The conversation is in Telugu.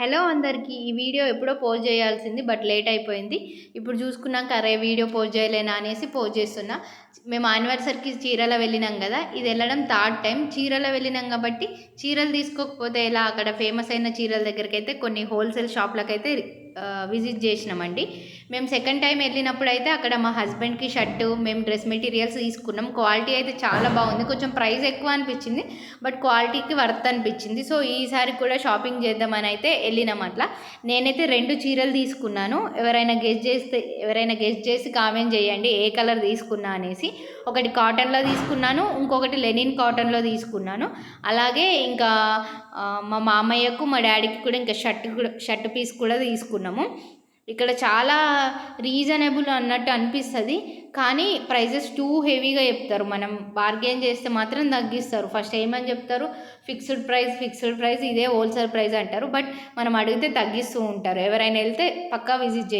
హలో అందరికీ ఈ వీడియో ఎప్పుడో పోస్ట్ చేయాల్సింది బట్ లేట్ అయిపోయింది. ఇప్పుడు చూసుకున్నాక అరే వీడియో పోస్ట్ చేయలేనా అనేసి పోస్ట్ చేస్తున్నా. మేము యానివర్సరీకి చీరల వెళ్ళినాం కదా ఇది వెళ్ళడం థర్డ్ టైం. చీరల వెళ్ళినాం కాబట్టి చీరలు తీసుకోకపోతే ఎలా? అక్కడ ఫేమస్ అయిన చీరల దగ్గరికి అయితే కొన్ని హోల్సేల్ షాప్లకైతే విజిట్ చేసినామండి. మేము సెకండ్ టైం వెళ్ళినప్పుడు అయితే అక్కడ మా హస్బెండ్కి షర్టు మేము డ్రెస్ మెటీరియల్స్ తీసుకున్నాం. క్వాలిటీ అయితే చాలా బాగుంది. కొంచెం ప్రైస్ ఎక్కువ అనిపించింది. బట్ క్వాలిటీకి వర్త్ అనిపించింది. సో ఈసారి కూడా షాపింగ్ చేద్దామని అయితే వెళ్ళినాం అట్లా. నేనైతే రెండు చీరలు తీసుకున్నాను. ఎవరైనా గెస్ట్ చేస్తే ఎవరైనా గెస్ట్ చేసి కామెంట్ చేయండి ఏ కలర్ తీసుకున్నా అనేసి. ఒకటి కాటన్లో తీసుకున్నాను. ఇంకొకటి లెనిన్ కాటన్లో తీసుకున్నాను. అలాగే ఇంకా మా మామయ్యకు మా డాడీకి కూడా ఇంకా షర్ట్ కూడా షర్ట్ పీస్ కూడా తీసుకున్నాను తీసుకున్నాము ఇక్కడ చాలా రీజనబుల్ అన్నట్టు అనిపిస్తుంది. కానీ ప్రైజెస్ టూ హెవీగా చెప్తారు. మనం బార్గెన్ చేస్తే మాత్రం తగ్గిస్తారు. ఫస్ట్ ఏమని చెప్తారు? ఫిక్స్డ్ ప్రైస్ ఫిక్స్డ్ ప్రైస్ ఇదే హోల్సేల్ ప్రైస్ అంటారు. బట్ మనం అడిగితే తగ్గిస్తూ ఉంటారు. ఎవరైనా వెళ్తే పక్కా విజిట్ చేయాలి